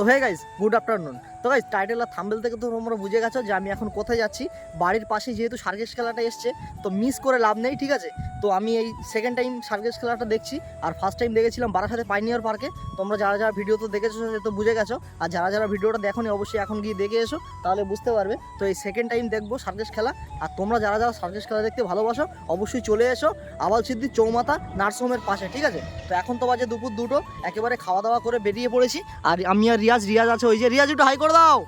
তো হয়ে guys good afternoon তো গাইজ টাইটেল আর থাম্বেল থেকে তো তোমরা বুঝে গেছো যে আমি এখন কোথায় যাচ্ছি। বাড়ির পাশে যেহেতু সার্কেস খেলাটা এসছে, তো মিস করে লাভ নেই, ঠিক আছে? তো আমি এই সেকেন্ড টাইম সার্কেস খেলাটা দেখছি, আর ফার্স্ট টাইম দেখেছিলাম বারাসাতে পাইনিয়ার পার্কে তোমরা যারা যারা ভিডিও তো দেখেছ, সে তো বুঝে গেছো। আর যারা যারা ভিডিওটা দেখো অবশ্যই এখন গিয়ে দেখে এসো, তাহলে বুঝতে পারবে। তো এই সেকেন্ড টাইম দেখব সার্কেস খেলা। আর তোমরা যারা যারা সার্কেস খেলা দেখতে ভালোবাসো, অবশ্যই চলে এসো আবাল সিদ্ধি চৌমাথা নার্সহোমের পাশে, ঠিক আছে? তো এখন তো বাজে দুপুর দুটো, একেবারে খাওয়া দাওয়া করে বেরিয়ে পড়েছি। আর আমি আর রিয়াজ রিয়াজ আছে, ওই যে রিয়াজ একটু হাই করে। দাও।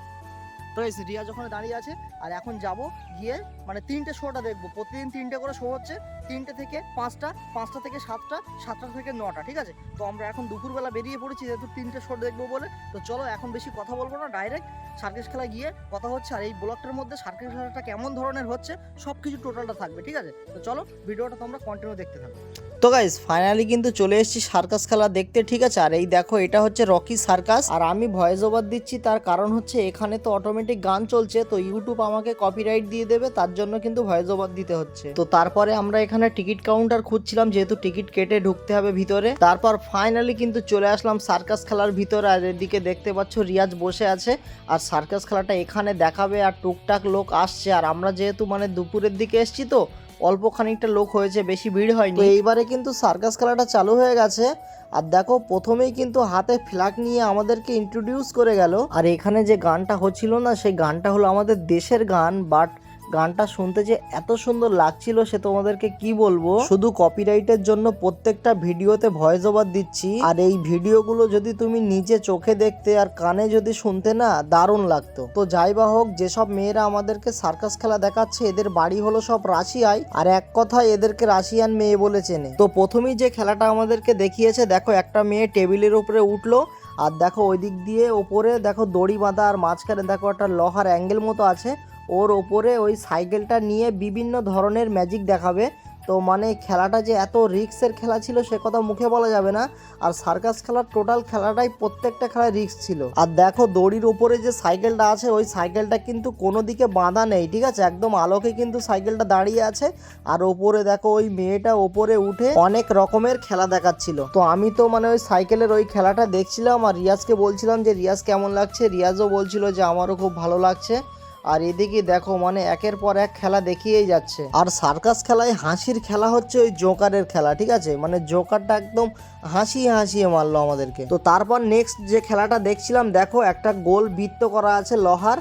তো রিয়া যখন দাঁড়িয়ে আছে আর এখন যাব গিয়ে মানে তিনটে শোটা দেখব। প্রতিদিন তিনটে করে শো হচ্ছে, তিনটে থেকে পাঁচটা পাঁচটা থেকে সাতটা সাতটা থেকে নটা, ঠিক আছে? তো আমরা এখন দুপুরবেলা বেরিয়ে পড়েছি, যেহেতু তিনটে শো দেখব বলে। তো চলো এখন বেশি কথা বলব না ডাইরেক্ট সার্কেস খেলা গিয়ে কথা হচ্ছে, আর এই ব্লগটার মধ্যে সার্কেস খেলাটা কেমন ধরনের হচ্ছে সব কিছু টোটালটা থাকবে, ঠিক আছে? তো চলো ভিডিওটা তোমরা কন্টিনিউ দেখতে থাকো। তো গাইজ ফাইনালি কিন্তু চলে এসেছি সার্কাস খেলা দেখতে, ঠিক আছে? আর এই দেখো, এটা হচ্ছে রকি সার্কাস আর আমি ভয়েস ওভার দিচ্ছি, তার কারণ হচ্ছে এখানে তো অটোমেটিক গান চলছে, তো ইউটিউব আমাকে কপিরাইট দিয়ে দেবে, তার জন্য কিন্তু ভয়েস ওভার দিতে হচ্ছে। তো তারপরে আমরা এখানে টিকিট কাউন্টার খুঁজছিলাম, যেহেতু টিকিট কেটে ঢুকতে হবে ভিতরে। তারপর ফাইনালি কিন্তু চলে আসলাম সার্কাস খেলার ভিতরে, আর এদিকে দেখতে পাচ্ছ রিয়াজ বসে আছে। আর সার্কাস খেলাটা এখানে দেখাবে আর টুকটাক লোক আসছে। আর আমরা যেহেতু মানে দুপুরের দিকে এসছি তো, অল্প খানিকটা লোক হয়েছে, বেশি ভিড় হয়নি। এইবারে কিন্তু সার্কাস খেলাটা চালু হয়ে গেছে। আর দেখো, প্রথমেই কিন্তু হাতে ফ্ল্যাগ নিয়ে আমাদেরকে ইন্ট্রোডিউস করে গেল। আর এখানে যে গানটা হচ্ছিল না, সেই গানটা হলো আমাদের দেশের গান বাট গানটা শুনতে যে এত সুন্দর লাগছিল সে তোমাদেরকে কি বলব? শুধু কপিরাইটের জন্য প্রত্যেকটা ভিডিওতে ভয়েস ওভার দিচ্ছি। আর এই ভিডিওগুলো যদি তুমি নিজে চোখে দেখতে আর কানে যদি শুনতে না, দারুণ লাগতো। তো যাই বা হোক, যেসব মেয়েরা আমাদেরকে সার্কাস খেলা দেখাচ্ছে, এদের বাড়ি হলো সব রাশিয়ায়। আর এক কথায় এদেরকে রাশিয়ান মেয়ে বলে চেনে। তো প্রথমেই যে খেলাটা আমাদেরকে দেখিয়েছে, দেখো একটা মেয়ে টেবিলের উপরে উঠল। আর দেখো ওই দিক দিয়ে ওপরে দেখো দড়ি বাঁধা আর মাঝখানে দেখো একটা লোহার অ্যাঙ্গেল মতো আছে। ওর ওপরে ওই সাইকেলটা নিয়ে বিভিন্ন ধরনের ম্যাজিক দেখাবে। তো মানে খেলাটা যে এত রিক্সের খেলা ছিল সে কথা মুখে বলা যাবে না। আর সার্কাস খেলার টোটাল খেলাটাই প্রত্যেকটা খেলায় রিক্স ছিল। আর দেখো দড়ির উপরে যে সাইকেলটা আছে, ওই সাইকেলটা কিন্তু কোনো দিকে বাঁধা নেই, ঠিক আছে? একদম আলোকে কিন্তু সাইকেলটা দাঁড়িয়ে আছে। আর ওপরে দেখো ওই মেয়েটা ওপরে উঠে অনেক রকমের খেলা দেখাচ্ছিল। তো আমি তো মানে ওই সাইকেলের ওই খেলাটা দেখছিলাম আর রিয়াজকে বলছিলাম যে, রিয়াজ কেমন লাগছে? রিয়াজও বলছিল যে, আমারও খুব ভালো লাগছে। আর এদিকে দেখো মানে একের পর এক খেলা দেখিয়েই যাচ্ছে। আর সার্কাস খেলায় হাসির খেলা হচ্ছে ওই জোকারের খেলা, ঠিক আছে? মানে জোকারটা একদম হাসিয়ে হাসিয়ে মারলো আমাদেরকে। তো তারপর নেক্সট যে খেলাটা দেখছিলাম, দেখো একটা গোল বৃত্ত করা আছে লোহার,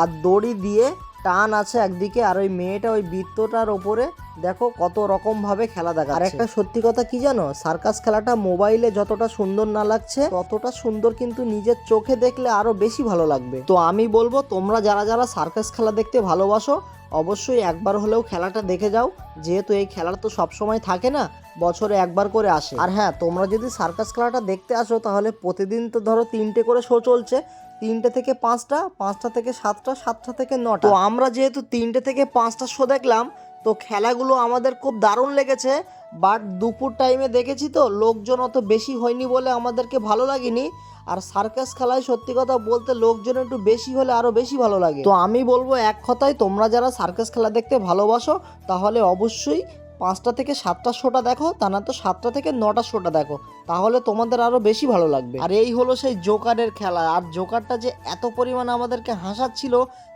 আর দড়ি দিয়ে টান আছে একদিকে আর ওই মেয়েটা ওই বৃত্তটার ওপরে, দেখো কত রকম ভাবে খেলা দেখা আর একটা সত্যি কথা কি জানো? সার্কাস খেলাটা মোবাইলে যতটা সুন্দর না লাগছে, ততটা সুন্দর কিন্তু নিজের চোখে দেখলে আরও বেশি ভালো লাগবে। তো আমি বলব, তোমরা যারা যারা সার্কাস খেলা দেখতে ভালোবাসো, অবশ্যই একবার হলেও খেলাটা দেখে যাও। যেহেতু এই খেলাটা তো সবসময় থাকে না, বছরে একবার করে আসে। আর হ্যাঁ তোমরা যদি সার্কাস খেলাটা দেখতে আসো, তাহলে প্রতিদিন তো ধরো তিনটে করে শো চলছে। তিনটে থেকে পাঁচটা পাঁচটা থেকে সাতটা সাতটা থেকে নটা। তো আমরা যেহেতু তিনটে থেকে পাঁচটা শো দেখলাম তো খেলাগুলো আমাদের খুব দারুণ লেগেছে বাট দুপুর টাইমে দেখেছি তো লোকজন অত বেশি হয়নি বলে আমাদেরকে ভালো লাগেনি আর সার্কাস খেলায় সত্যি কথা বলতে লোকজন একটু বেশি হলে আরও বেশি ভালো লাগে। তো আমি বলব এক কথায় তোমরা যারা সার্কাস খেলা দেখতে ভালোবাসো তাহলে অবশ্যই পাঁচটা থেকে সাতটা শোটা দেখো, তা না তো সাতটা থেকে নটা শোটা দেখো। তাহলে তোমাদের আরও বেশি ভালো লাগবে। আর এই হলো সেই জোকারের খেলা। আর জোকারটা যে এত পরিমাণে আমাদেরকে হাসাচ্ছিল,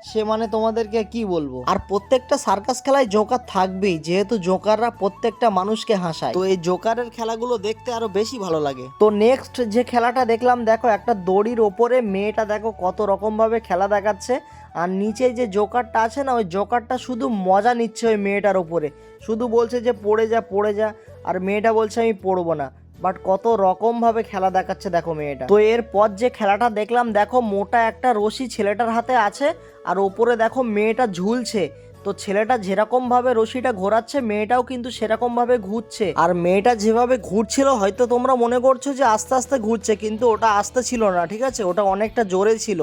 সে মানে তোমাদেরকে কি বলব? আর প্রত্যেকটা সার্কাস খেলায় জোকার থাকবেই, যেহেতু জোকাররা প্রত্যেকটা মানুষকে হাসায়। তো এই জোকারের খেলাগুলো দেখতে আরও বেশি ভালো লাগে। তো নেক্সট যে খেলাটা দেখলাম, দেখো একটা দড়ির ওপরে মেয়েটা দেখো কত রকম ভাবে খেলা দেখাচ্ছে। আর নিচে যে জোকারটা আছে না, ওই জোকারটা শুধু মজা নিচ্ছে ওই মেয়েটার ওপরে শুধু বলছে যে, পড়ে যা পড়ে যা। আর মেয়েটা বলছে, আমি পড়ব না। বাট কত রকম ভাবে খেলা দেখাচ্ছে দেখো মেয়েটা। তো এরপর যে খেলাটা দেখলাম, দেখো মোটা একটা রশি ছেলেটার হাতে আছে, আর ওপরে দেখো মেয়েটা ঝুলছে। তো ছেলেটা যেরকম ভাবে রশিটা ঘোরাচ্ছে, মেয়েটাও কিন্তু সেরকম ভাবে ঘুরছে। আর মেয়েটা যেভাবে ঘুরছিল, হয়তো তোমরা মনে করছ যে আস্তে আস্তে ঘুরছে, কিন্তু ওটা আস্তে ছিল না, ঠিক আছে? ওটা অনেকটা জোরে ছিল।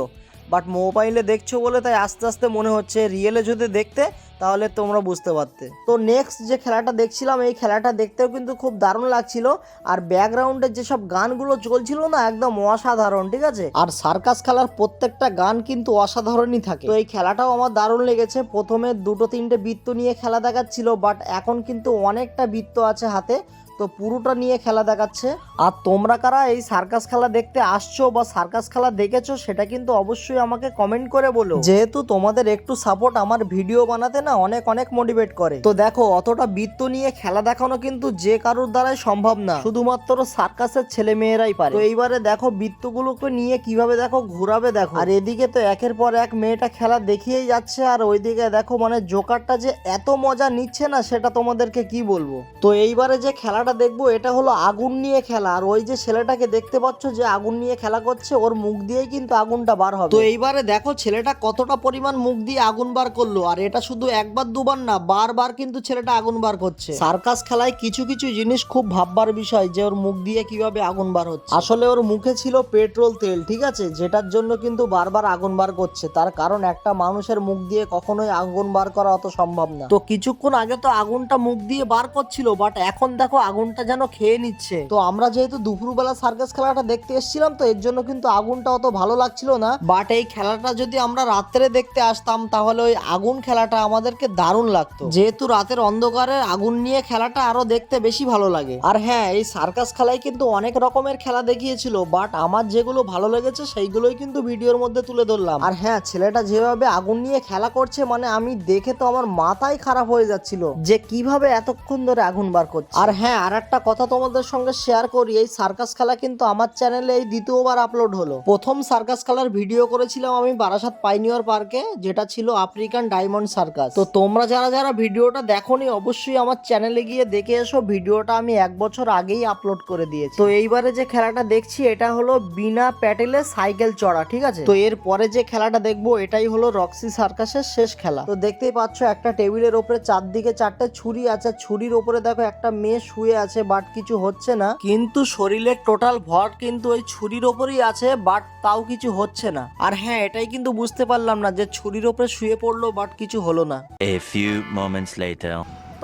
বাট মোবাইলে দেখছ বলে তাই আস্তে আস্তে মনে হচ্ছে রিয়েলে যদি দেখতে, তাহলে তোমরা বুঝতে পারতে। তো নেক্সট যে খেলাটা দেখছিলাম, এই খেলাটা দেখতেও কিন্তু খুব দারুণ লাগছিল। আর ব্যাকগ্রাউন্ডের যেসব গানগুলো চলছিল না, একদম অসাধারণ, ঠিক আছে? আর সার্কাস খেলার প্রত্যেকটা গান কিন্তু অসাধারণই থাকে। তো এই খেলাটাও আমার দারুণ লেগেছে। প্রথমে দুটো তিনটে বৃত্ত নিয়ে খেলা দেখাচ্ছিল বাট এখন কিন্তু অনেকটা বৃত্ত আছে হাতে। তো পুরোটা নিয়ে খেলা দেখাচ্ছে। আর তোমরা কারা এই সার্কাস খেলা দেখতে আসছো বা সার্কাস খেলা দেখেছ সেটা কিন্তু অবশ্যই আমাকে কমেন্ট করে বলো। যেহেতু তোমাদের একটু সাপোর্ট আমার ভিডিও বানাতে না অনেক অনেক মোটিভেট করে। তো দেখো, অতটা বৃত্ত নিয়ে খেলা দেখানো কিন্তু যে কারোর দ্বারাই সম্ভব না। শুধুমাত্র সার্কাসের ছেলে মেয়েরাই পারে। তো এইবারে দেখো, বৃত্তগুলোকে নিয়ে কীভাবে দেখো, ঘুরাবে দেখো। আর এদিকে তো একের পর এক মেয়েটা খেলা দেখিয়েই যাচ্ছে, আর ওইদিকে দেখো মানে জোকারটা যে এত মজা নিচ্ছে না, সেটা তোমাদেরকে কি বলব? তো এইবারে যে খেলাটা দেখব এটা হলো আগুন নিয়ে খেলা। আর ওই যে ছেলেটাকে দেখতে পাচ্ছ যে আগুন নিয়ে খেলা করছে ওর মুখ দিয়েই কিন্তু আগুনটা বার হবে। তো এইবারে দেখো ছেলেটা কতটা পরিমাণ মুখ দিয়ে আগুন বার করল আর এটা শুধু একবার দুবার না বারবার কিন্তু ছেলেটা আগুন বার করছে। সার্কাস খেলায় কিছু কিছু জিনিস খুব ভাববার বিষয় যে ওর মুখ দিয়ে কীভাবে আগুন বার হচ্ছে। আসলে ওর মুখে ছিল পেট্রোল তেল ঠিক আছে? যেটার জন্য কিন্তু বারবার আগুন বার করছে। তার কারণ একটা মানুষের মুখ দিয়ে কখনোই আগুন বার করা অত সম্ভব না। তো কিছুক্ষণ আগে তো আগুনটা মুখ দিয়ে বার করছিল বাট এখন দেখো আগুনটা যেন খেয়ে নিচ্ছে। তো আমরা যেহেতু দুপুরবেলা সার্কাস খেলাটা দেখতে এসেছিলাম, তো এর জন্য কিন্তু আগুনটা অত ভালো লাগছিল না। বাট এই খেলাটা যদি আমরা রাত্রে দেখতে আসতাম, তাহলে ওই আগুন খেলাটা আমাদেরকে দারুণ লাগতো। যেহেতু রাতের অন্ধকারে আগুন নিয়ে খেলাটা আরও দেখতে বেশি ভালো লাগে। আর হ্যাঁ এই সার্কাস খেলায় কিন্তু অনেক রকমের খেলা দেখিয়েছিল বাট আমার যেগুলো ভালো লেগেছে, সেইগুলোই কিন্তু ভিডিওর মধ্যে তুলে ধরলাম। আর হ্যাঁ ছেলেটা যেভাবে আগুন নিয়ে খেলা করছে মানে আমি দেখে তো আমার মাথাই খারাপ হয়ে যাচ্ছিল, যে কীভাবে এতক্ষণ ধরে আগুন বার করছে। আর হ্যাঁ আর একটা কথা তোমাদের সঙ্গে শেয়ার করি, এই সার্কাস খেলা কিন্তু আমার চ্যানেলে এই দ্বিতীয়বার আপলোড হলো। প্রথম সার্কাস খেলার ভিডিও করেছিলাম আমি বারাসাত পাইনিয়র পার্কে যেটা ছিল আফ্রিকান ডায়মন্ড সার্কাস তো তোমরা যারা যারা ভিডিওটা দেখোনি, অবশ্যই আমার চ্যানেলে গিয়ে দেখে এসো, ভিডিওটা আমি এক বছর আগেই আপলোড করে দিয়েছি। তো এইবারে যে খেলাটা দেখছি, এটা হলো বিনা প্যাটেলে সাইকেল চড়া, ঠিক আছে? তো এর পরে যে খেলাটা দেখব, এটাই হলো রক্সি সার্কাসের শেষ খেলা। তো দেখতেই পাচ্ছ, একটা টেবিলের ওপরে চারদিকে চারটে ছুরি আছে। ছুরির ওপরে দেখো একটা মেয়ে শুয়ে আছে বাট কিছু হচ্ছে না। কিন্তু শরীরের টোটাল ভর কিন্তু ওই ছুরির ওপরেই আছে বাট তাও কিছু হচ্ছে না। আর হ্যাঁ এটাই কিন্তু বুঝতে পারলাম না যে ছুরির ওপরে শুয়ে পড়ল বাট কিছু হলো না। A few moments later.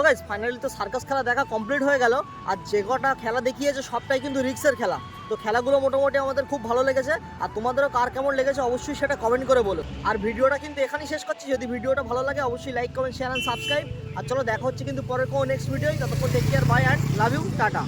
তো গাইজ ফাইনালি তো সার্কাস খেলা দেখা কমপ্লিট হয়ে গেল। আর যে কটা খেলা দেখিয়েছে, সবটাই কিন্তু রিক্সের খেলা। তো খেলাগুলো মোটামুটি আমাদের খুব ভালো লেগেছে। আর তোমাদেরও কার কেমন লেগেছে অবশ্যই সেটা কমেন্ট করে বলো। আর ভিডিওটা কিন্তু এখানেই শেষ করছি। যদি ভিডিওটা ভালো লাগে, অবশ্যই like comment share and subscribe আর চলো, দেখা হচ্ছে কিন্তু পরের কোনো নেক্সট ভিডিও ততক্ষণ take care bye and love you tata.